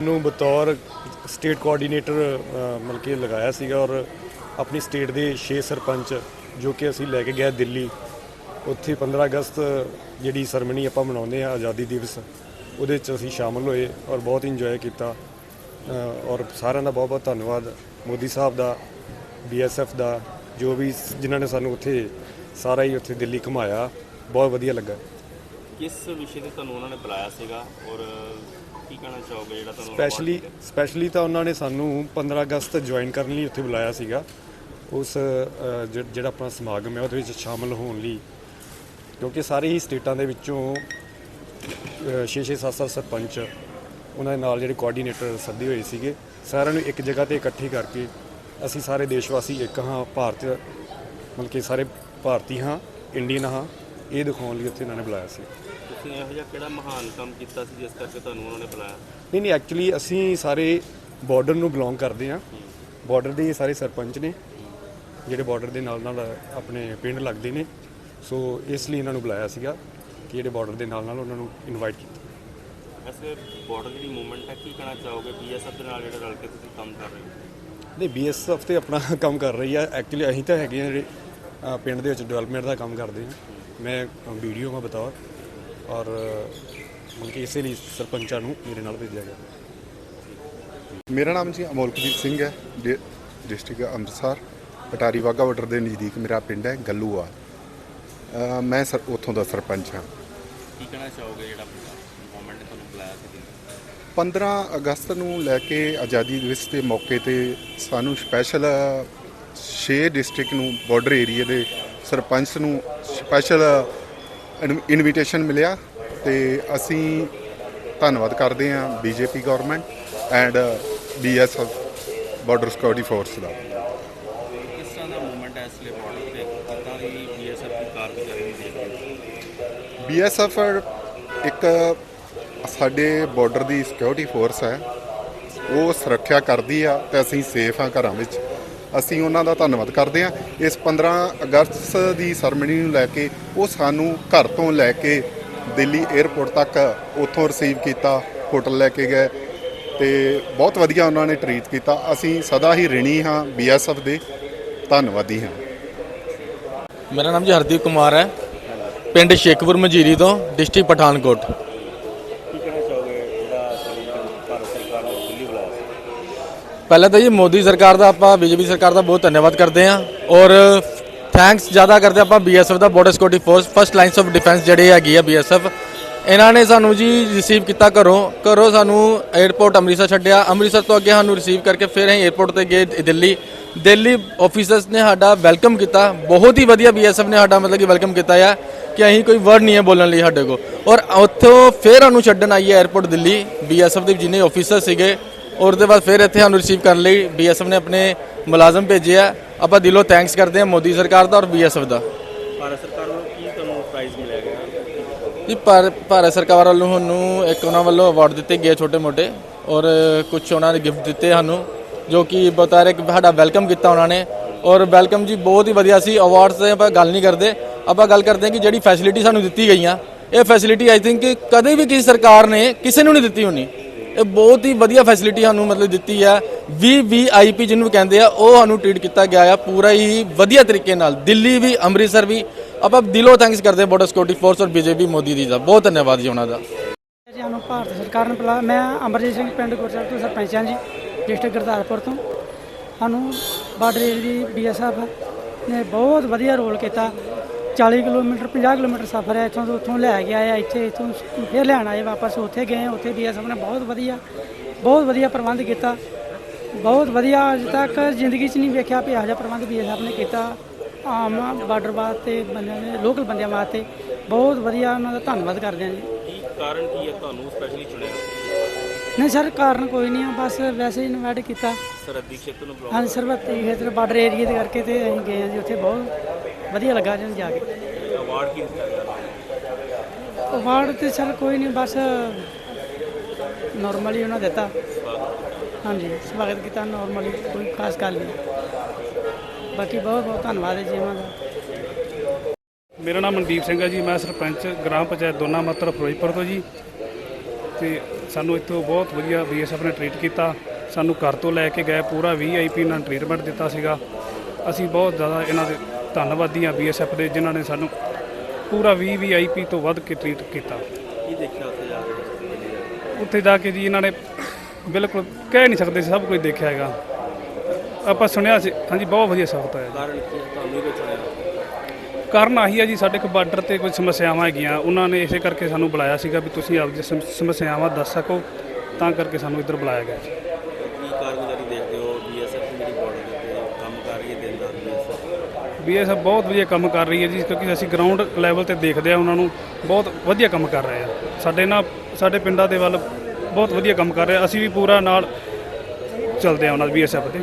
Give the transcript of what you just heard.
ਮੈਨੂੰ ਬਤੌਰ state coordinator ਅ, ਮਤਲਬ ਕਿ ਲਗਾਇਆ ਸੀਗਾ ਔਰ ਆਪਣੀ ਸਟੇਟ ਦੇ 6 ਸਰਪੰਚ ਜੋ ਕਿ ਅਸੀਂ ਲੈ ਕੇ ਗਏ ਦਿੱਲੀ। ਉੱਥੇ 15 ਅਗਸਤ ਜਿਹੜੀ ਸਰਮਨੀ ਆਪਾਂ ਮਨਾਉਂਦੇ ਆ ਆਜ਼ਾਦੀ ਦਿਵਸ ਉਹਦੇ ਵਿੱਚ ਅਸੀਂ ਸ਼ਾਮਲ ਹੋਏ ਔਰ ਬਹੁਤ ਇੰਜੋਏ ਕੀਤਾ। ਔਰ ਸਾਰਿਆਂ ਦਾ ਬਹੁਤ ਬਹੁਤ ਧੰਨਵਾਦ। ਮੋਦੀ ਸਾਹਿਬ ਦਾ ਬੀਐਸਐਫ ਦਾ ਜੋ ਵੀ ਜਿਨ੍ਹਾਂ ਨੇ ਸਾਨੂੰ ਉੱਥੇ ਸਾਰਾ ਹੀ ਉੱਥੇ ਦਿੱਲੀ ਘੁਮਾਇਆ ਬਹੁਤ ਵਧੀਆ ਲੱਗਾ। ਕਿਸ ਵਿਸ਼ੇ ਤੇ ਤੁਹਾਨੂੰ ਉਹਨਾਂ ਨੇ ਬੁਲਾਇਆ ਸੀਗਾ ਔਰ ਕੀ ਕਹਿਣਾ ਚਾਹੋਗੇ ਜਿਹੜਾ ਤੁਹਾਨੂੰ ਸਪੈਸ਼ਲੀ ਸਪੈਸ਼ਲੀ ਤਾਂ ਉਹਨਾਂ ਨੇ ਸਾਨੂੰ 15 ਅਗਸਤ ਜੁਆਇਨ ਕਰਨ ਲਈ ਉੱਥੇ ਬੁਲਾਇਆ ਸੀਗਾ। ਉਸ ਅ, ਜਿ- ਜਿਹੜਾ ਆਪਣਾ ਸਮਾਗਮ ਹੈ ਉਹਦੇ ਵਿੱਚ ਸ਼ਾਮਲ ਹੋਣ ਲਈ। ਕਿਉਂਕਿ ਸਾਰੇ ਹੀ ਸਟੇਟਾਂ ਦੇ ਵਿੱਚੋਂ 6-6 7-7 ਸਰਪੰਚ ਉਹਨਾਂ ਦੇ ਨਾਲ ਜਿਹੜੇ ਕੋਆਰਡੀਨੇਟਰ ਸੱਦੇ ਹੋਏ ਸੀਗੇ। ਸਾਰਿਆਂ ਨੂੰ ਇੱਕ ਜਗ੍ਹਾ ਤੇ ਇਕੱਠੀ ਕਰਕੇ ਅਸੀਂ ਸਾਰੇ ਦੇਸ਼ ਵਾਸੀ ਇੱਕ ਹਾਂ ਭਾਰਤ ਮਤਲਬ ਕਿ ਸਾਰੇ ਭਾਰਤੀ ਹਾਂ ਇੰਡੀਅਨ ਹਾਂ। ਇਹ ਦਿਖਾਉਣ ਲਈ ਉੱਥੇ ਇਹਨਾਂ ਨੇ ਬੁਲਾਇਆ ਸੀ। ਤੁਸੀਂ ਇਹੋ ਜਿਹਾ ਕਿਹੜਾ ਮਹਾਨ ਕੰਮ ਕੀਤਾ ਸੀ ਜਿਸ ਕਰਕੇ ਤੁਹਾਨੂੰ ਉਹਨਾਂ ਨੇ ਬੁਲਾਇਆ? ਨਹੀਂ ਨਹੀਂ ਐਕਚੁਅਲੀ ਅਸੀਂ ਸਾਰੇ ਬਾਰਡਰ ਨੂੰ ਬਿਲੋਂਗ ਕਰਦੇ ਹਾਂ। ਬਾਰਡਰ ਦੇ ਸਾਰੇ ਸਰਪੰਚ ਨੇ ਜਿਹੜੇ ਬਾਰਡਰ ਦੇ ਨਾਲ ਨਾਲ ਆਪਣੇ ਪਿੰਡ ਲੱਗਦੇ ਨੇ। ਸੋ ਇਸ ਲਈ ਇਹਨਾਂ ਨੂੰ ਬੁਲਾਇਆ ਸੀਗਾ ਕਿ ਜਿਹੜੇ ਬਾਰਡਰ ਦੇ ਨਾਲ ਨਾਲ ਉਹਨਾਂ ਨੂੰ ਇਨਵਾਈਟ ਕੀਤਾ। ਵੈਸੇ ਬਾਰਡਰ ਜਿਹੜੀ ਮੂਵਮੈਂਟ ਹੈ ਕੀ ਕਹਿਣਾ ਚਾਹੋਗੇ? ਬੀਐਸਐਫ ਦੇ ਨਾਲ ਜਿਹੜਾ ਰਲ ਕੇ ਤੁਸੀਂ ਕੰਮ ਕਰ ਰਹੇ ਹੋ? ਨਹੀਂ ਬੀਐਸਐਫ ਤੇ ਆਪਣਾ ਕੰਮ ਕਰ ਰਹੀ ਆ। ਐਕਚੁਅਲੀ ਅਸੀਂ ਤਾਂ ਹੈਗੇ ਆ ਜਿਹੜੇ ਪਿੰਡ ਦੇ ਵਿੱਚ ਡਿਵੈਲਪਮੈਂਟ ਦਾ ਕੰਮ ਕਰਦੇ ਹਾਂ। ਮੈਂ ਵੀਡੀਓ ਮੈਂ ਬਤੌਰ ਔਰ ਮਤਲਬ ਕਿ ਇਸੇ ਲਈ ਸਰਪੰਚਾਂ ਨੂੰ ਮੇਰੇ ਨਾਲ ਭੇਜਿਆ ਗਿਆ। ਮੇਰਾ ਨਾਮ ਜੀ ਅਮੋਲਕਜੀਤ ਸਿੰਘ ਹੈ ਡਿਸਟ੍ਰਿਕਟ ਅੰਮ੍ਰਿਤਸਰ। ਪਟਾਰੀ ਵਾਹਗਾ ਬਾਰਡਰ ਦੇ ਨਜ਼ਦੀਕ ਮੇਰਾ ਪਿੰਡ ਹੈ ਗੱਲੂਆ। ਮੈਂ ਸਰ ਉੱਥੋਂ ਦਾ ਸਰਪੰਚ ਹਾਂ। ਕੀ ਕਹਿਣਾ ਚਾਹੋਗੇ ਜਿਹੜਾ ਮੂਵਮੈਂਟ ਨੇ ਤੁਹਾਨੂੰ ਬੁਲਾਇਆ ਸੀ? 15 ਅਗਸਤ ਨੂੰ ਲੈ ਕੇ ਆਜ਼ਾਦੀ ਦਿਵਸ ਦੇ ਮੌਕੇ ਤੇ ਸਾਨੂੰ ਸਪੈਸ਼ਲ 6 ਡਿਸਟ੍ਰਿਕਟ ਨੂੰ ਬਾਰਡਰ ਏਰੀਆ ਦੇ ਸਰਪੰਚ ਨੂੰ ਸਪੈਸ਼ਲ ਇਨਵੀਟੇਸ਼ਨ ਮਿਲਿਆ ਤੇ ਅਸੀਂ ਧੰਨਵਾਦ ਕਰਦੇ ਹਾਂ BJP government and BSF border security force ਦਾ। ਕਿਸ ਤਰ੍ਹਾਂ ਦਾ ਮੂਵਮੈਂਟ ਹੈ ਇਸ ਲਈ ਬਾਰਡਰ ਤੇ? ਕਿੱਦਾਂ ਦੀ ਬੀਐਸਐਫ ਦੀ ਕਾਰਗੁਜ਼ਾਰੀ ਦੀ ਦੇਖ ਰਹੇ ਹੋ ਬੀਐਸਐਫ ਇੱਕ ਸਾਡੇ ਬਾਰਡਰ ਦੀ ਸਿਕਿਉਰਿਟੀ ਫੋਰਸ ਹੈ। ਉਹ ਸੁਰੱਖਿਆ ਕਰਦੀ ਆ ਤੇ ਅਸੀਂ ਸੇਫ ਆ ਘਰਾਂ ਵਿੱਚ। ਅਸੀਂ ਉਹਨਾਂ ਦਾ ਧੰਨਵਾਦ ਕਰਦੇ ਆ ਇਸ 15 ਅਗਸਤ ਦੀ ਸਰਮਨੀ ਨੂੰ ਲੈ ਕੇ ਉਹ ਸਾਨੂੰ ਘਰ ਤੋਂ ਲੈ ਕੇ ਦਿੱਲੀ 에ਅਰਪੋਰਟ ਤੱਕ ਉੱਥੋਂ ਰਿਸੀਵ ਕੀਤਾ ਹੋਟਲ ਲੈ ਕੇ ਗਏ ਤੇ ਬਹੁਤ ਵਧੀਆ ਉਹਨਾਂ ਨੇ ਟਰੀਟ ਕੀਤਾ। ਅਸੀਂ ਸਦਾ ਹੀ ਰਿਣੀ ਹਾਂ ਬੀਐਸਐਫ ਦੇ। ਧੰਨਵਾਦੀ ਹਾਂ। ਮੇਰਾ ਨਾਮ ਜੀ ਹਰਦੀਪ ਕੁਮਾਰ ਹੈ। ਪਿੰਡ ਸ਼ੇਖਪੁਰ ਮਜੀਰੀ ਤੋਂ ਡਿਸਟ੍ਰਿਕਟ ਪਠਾਨਕੋਟ। ਕੀ ਕਹਿਣਾ ਚਾਹੋਗੇ ਜਿਹੜਾ ਭਾਰਤ ਸਰਕਾਰ ਨੇ ਦਿੱਲੀ ਬੁਲਾਇਆ ਸੀ? ਪਹਿਲਾਂ ਤਾਂ ਜੀ ਮੋਦੀ ਸਰਕਾਰ ਦਾ ਆਪਾਂ, ਬੀਜੇਪੀ ਸਰਕਾਰ ਦਾ ਬਹੁਤ ਧੰਨਵਾਦ ਕਰਦੇ ਹਾਂ ਔਰ ਥੈਂਕਸ ਜ਼ਿਆਦਾ ਕਰਦੇ ਆਪਾਂ BSF the border security force first lines of defence ਜਿਹੜੇ ਹੈਗੇ ਆ ਬੀਐਸਐਫ ਇਹਨਾਂ ਨੇ ਸਾਨੂੰ ਜੀ ਰਿਸੀਵ ਕੀਤਾ ਘਰੋਂ ਘਰੋਂ ਸਾਨੂੰ 에어ਪੋਰਟ ਅੰਮ੍ਰਿਤਸਰ ਛੱਡਿਆ। ਅੰਮ੍ਰਿਤਸਰ ਤੋਂ ਅੱਗੇ ਸਾਨੂੰ ਰਿਸੀਵ ਕਰਕੇ ਫਿਰ ਅਸੀਂ 에어ਪੋਰਟ ਤੇ ਗਏ ਦਿੱਲੀ। ਦਿੱਲੀ ਆਫੀਸਰਸ ਨੇ ਸਾਡਾ ਵੈਲਕਮ ਕੀਤਾ। ਬਹੁਤ ਹੀ ਵਧੀਆ ਬੀਐਸਐਫ ਨੇ ਸਾਡਾ ਮਤਲਬ ਕਿ ਵੈਲਕਮ ਕੀਤਾ ਆ ਕਿ ਅਸੀਂ ਕੋਈ ਵਰਡ ਨਹੀਂ ਹੈ ਬੋਲਣ ਲਈ ਸਾਡੇ ਕੋਲ। ਔਰ ਉੱਥੋਂ ਫਿਰ ਸਾਨੂੰ ਛੱਡਣ ਆਈ ਹੈ 에어ਪੋਰਟ ਦਿੱਲੀ ਬੀਐਸਐਫ ਦੇ ਜਿੰਨੇ ਆਫੀਸਰ ਸੀਗੇ ਔਰ ਉਹਦੇ ਬਾਅਦ ਫਿਰ ਇੱਥੇ ਸਾਨੂੰ ਰਿਸੀਵ ਕਰਨ ਲਈ ਬੀਐਸਐਫ ਨੇ ਆਪਣੇ ਮੁਲਾਜ਼ਮ ਭੇਜੇ ਆ। ਆਪਾਂ ਦਿਲੋਂ ਥੈਂਕਸ ਕਰਦੇ ਹਾਂ ਮੋਦੀ ਸਰਕਾਰ ਦਾ ਔਰ ਬੀਐਸਐਫ ਦਾ। ਭਾਰਤ ਸਰਕਾਰ ਵੱਲੋਂ ਕੀ ਤੁਹਾਨੂੰ ਪ੍ਰਾਈਜ਼ ਮਿਲਿਆ ਗਿਆ? ਜੀ ਭਾਰ- ਭਾਰਤ ਸਰਕਾਰ ਵੱਲੋਂ ਸਾਨੂੰ ਇੱਕ ਉਹਨਾਂ ਵੱਲੋਂ ਅਵਾਰਡ ਦਿੱਤੇ ਗਏ ਛੋਟੇ ਮੋਟੇ ਔਰ ਕੁਝ ਉਹਨਾਂ ਨੇ ਗਿਫਟ ਦਿੱਤੇ ਸਾਨੂੰ ਜੋ ਕਿ ਬਤਾ ਰਹੇ ਕਿ ਸਾਡਾ ਵੈਲਕਮ ਕੀਤਾ ਉਹਨਾਂ ਨੇ। ਔਰ ਵੈਲਕਮ ਜੀ ਬਹੁਤ ਹੀ ਵਧੀਆ ਸੀ ਅਵਾਰਡਸ ਤੇ ਆਪਾਂ ਗੱਲ ਨਹੀਂ ਕਰਦੇ। ਆਪਾਂ ਗੱਲ ਕਰਦੇ ਹਾਂ ਕਿ ਜਿਹੜੀ ਫੈਸਿਲਿਟੀ ਸਾਨੂੰ ਦਿੱਤੀ ਗਈਆਂ ਇਹ ਫੈਸਿਲਿਟੀ ਆਈ ਥਿੰਕ ਕਦੇ ਵੀ ਕਿਸੇ ਸਰਕਾਰ ਨੇ ਕਿਸੇ ਨੂੰ ਨਹੀਂ ਦਿੱਤੀ ਹੋਣੀ। ਇਹ ਬਹੁਤ ਹੀ ਵਧੀਆ ਫੈਸਿਲਿਟੀ ਸਾਨੂੰ ਮਤਲਬ ਦਿੱਤੀ ਆ। ਵੀ ਹੈ ਵੀਵੀਆਈਪੀ ਜਿਹਨੂੰ ਕਹਿੰਦੇ ਆ, ਉਹ ਸਾਨੂੰ ਟ੍ਰੀਟ ਕੀਤਾ ਗਿਆ ਆ ਪੂਰਾ ਹੀ ਵਧੀਆ ਤਰੀਕੇ ਨਾਲ। ਦਿੱਲੀ ਵੀ, ਅੰਮ੍ਰਿਤਸਰ ਵੀ। ਆਪਾਂ ਦਿਲੋਂ ਥੈਂਕਸ ਕਰਦੇ ਬਾਰਡਰ ਸਿਕਿਉਰਿਟੀ ਫੋਰਸ ਔਰ ਬੀਜੇਪੀ ਮੋਦੀ ਜੀ ਦਾ। ਬਹੁਤ ਧੰਨਵਾਦ ਜੀ ਉਹਨਾਂ ਦਾ। ਜੀ ਸਾਨੂੰ ਭਾਰਤ ਸਰਕਾਰ ਨੇ ਬੁਲਾਇਆ ਮੈਂ ਅਮਰਜੀਤ ਸਿੰਘ ਪਿੰਡ ਗੁਰਸਰ ਤੋਂ ਸਰਪੰਚ ਹਾਂ ਜੀ ਡਿਸਟ੍ਰਿਕਟ ਗੁਰਦਾਸਪੁਰ ਤੋਂ। ਸਾਨੂੰ ਬਾਰਡਰ ਏਰੀਆ ਦੀ ਬੀਐਸਐਫ ਨੇ ਬਹੁਤ ਵਧੀਆ ਰੋਲ ਕੀਤਾ। 40 ਕਿਲੋਮੀਟਰ 50 ਕਿਲੋਮੀਟਰ ਸਫ਼ਰ ਹੈ ਇੱਥੋਂ ਤੋਂ ਉੱਥੋਂ ਲੈ ਕੇ ਆਏ ਇੱਥੇ ਇੱਥੋਂ ਫਿਰ ਲੈਣ ਆਏ ਵਾਪਸ ਉੱਥੇ ਗਏ ਉੱਥੇ ਬੀਐਸਐਫ ਨੇ ਬਹੁਤ ਵਧੀਆ ਬਹੁਤ ਵਧੀਆ ਪ੍ਰਬੰਧ ਕੀਤਾ। ਬਹੁਤ ਵਧੀਆ ਅੱਜ ਤੱਕ ਜ਼ਿੰਦਗੀ 'ਚ ਨਹੀਂ ਵੇਖਿਆ ਵੀ ਇਹੋ ਜਿਹਾ ਪ੍ਰਬੰਧ ਬੀਐਸਐਫ ਨੇ ਕੀਤਾ। ਆਮ ਬਾਰਡਰ ਵਾਸਤੇ ਬੰਦਿਆਂ ਨੇ ਲੋਕਲ ਬੰਦਿਆਂ ਵਾਸਤੇ ਬਹੁਤ ਵਧੀਆ ਉਹਨਾਂ ਦਾ ਧੰਨਵਾਦ ਕਰਦੇ ਹਾਂ ਜੀ। ਕੀ ਕਾਰਨ ਕੀ ਹੈ ਤੁਹਾਨੂੰ ਸਪੈਸ਼ਲੀ ਚੁਣਿਆ? ਨਹੀਂ ਸਰ ਕਾਰਨ ਕੋਈ ਨਹੀਂ ਆ ਬਸ ਵੈਸੇ ਹੀ ਇਨਵਾਈਟ ਕੀਤਾ ਸਰਹੱਦੀ ਖੇਤਰ ਨੂੰ ਬੁਲਾਉਣ ਹਾਂਜੀ ਸਰਬੱਤੀ ਖੇਤਰ ਬਾਰਡਰ ਏਰੀਆ ਦੇ ਕਰਕੇ ਤੇ ਅਸੀਂ ਗਏ ਹਾਂ ਜੀ ਉੱਥੇ ਬਹੁਤ ਵਧੀਆ ਲੱਗਾ ਜੀ ਜਾ ਕੇ। ਅਵਾਰਡ ਕੀ ਦਿੱਤਾ ਗਿਆ? ਅਵਾਰਡ ਤੇ ਸਰ ਕੋਈ ਨਹੀਂ ਬਸ ਨਾਰਮਲੀ ਉਹਨਾਂ ਦਿੱਤਾ। ਹਾਂਜੀ ਸਵਾਗਤ ਕੀਤਾ ਨਾਰਮਲੀ ਕੋਈ ਖਾਸ ਗੱਲ ਨਹੀਂ। ਬਾਕੀ ਬਹੁਤ ਬਹੁਤ ਧੰਨਵਾਦ ਹੈ ਜੀ ਉਹਨਾਂ ਦਾ। ਮੇਰਾ ਨਾਮ ਮਨਦੀਪ ਸਿੰਘ ਹੈ ਜੀ ਮੈਂ ਸਰਪੰਚ ਗ੍ਰਾਮ ਪੰਚਾਇਤ ਦੋਨਾ ਮਾਤਰ ਫਿਰੋਜ਼ਪੁਰ ਤੋਂ ਜੀ। ਤੇ ਸਾਨੂੰ ਇੱਥੋਂ ਬਹੁਤ ਵਧੀਆ ਬੀਐਸਐਫ ਨੇ ਟ੍ਰੀਟ ਕੀਤਾ। ਸਾਨੂੰ ਘਰ ਤੋਂ ਲੈ ਕੇ ਗਏ ਪੂਰਾ ਵੀਆਈਪੀ ਨਾਲ ਟ੍ਰੀਟਮੈਂਟ ਦਿੱਤਾ ਸੀਗਾ। ਅਸੀਂ ਬਹੁਤ ਜ਼ਿਆਦਾ ਇਹਨਾਂ ਦੇ ਧੰਨਵਾਦੀ ਹਾਂ ਬੀਐਸਐਫ ਦੇ ਜਿਨ੍ਹਾਂ ਨੇ ਸਾਨੂੰ ਪੂਰਾ ਵੀ ਵੀਆਈਪੀ ਤੋਂ ਵੱਧ ਕੇ ਟ੍ਰੀਟ ਕੀਤਾ। ਕੀ ਦੇਖਿਆ ਉੱਥੇ ਜਾ ਕੇ? ਉੱਥੇ ਜਾ ਕੇ ਜੀ ਇਹਨਾਂ ਨੇ ਬਿਲਕੁਲ ਕਹਿ ਨਹੀਂ ਸਕਦੇ ਸੀ, ਸਭ ਕੁਝ ਦੇਖਿਆ ਹੈਗਾ। ਆਪਾਂ ਸੁਣਿਆ ਸੀ ਹਾਂਜੀ ਬਹੁਤ ਵਧੀਆ ਸਬਕ ਹੈ ਕਾਰਨ ਕੀ? ਤੁਹਾਨੂੰ ਕੁਝ ਸੁਣਿਆ ਕਾਰਨ ਆਹੀ ਹੈ ਜੀ ਸਾਡੇ ਕੋਲ ਬਾਰਡਰ ਤੇ ਕੁਝ ਸਮੱਸਿਆਵਾਂ ਹੈਗੀਆਂ। ਉਹਨਾਂ ਨੇ ਇਸੇ ਕਰਕੇ ਸਾਨੂੰ ਬੁਲਾਇਆ ਸੀਗਾ ਵੀ ਤੁਸੀਂ ਆਪਦੀਆਂ ਸਮ- ਸਮੱਸਿਆਵਾਂ ਦੱਸ ਸਕੋ ਤਾਂ ਕਰਕੇ ਸਾਨੂੰ ਇੱਧਰ ਬੁਲਾਇਆ ਗਿਆ ਜੀ। ਬੀਐਸਐਫ ਬੀਐਸਐਫ ਬਹੁਤ ਵਧੀਆ ਕੰਮ ਕਰ ਰਹੀ ਹੈ ਜੀ, ਕਿਉਂਕਿ ਅਸੀਂ ਗਰਾਊਂਡ ਲੈਵਲ ਤੇ ਦੇਖਦੇ ਆ ਉਹਨਾਂ ਨੂੰ, ਬਹੁਤ ਵਧੀਆ ਕੰਮ ਕਰ ਰਹੇ ਆ। ਸਾਡੇ ਨਾਲ, ਸਾਡੇ ਪਿੰਡਾਂ ਦੇ ਵੱਲ ਬਹੁਤ ਵਧੀਆ ਕੰਮ ਕਰ ਰਹੇ ਆ। ਅਸੀਂ ਵੀ ਪੂਰਾ ਨਾਲ ਚੱਲਦੇ ਆ ਉਹਨਾਂ ਬੀਐਸਐਫ 'ਤੇ।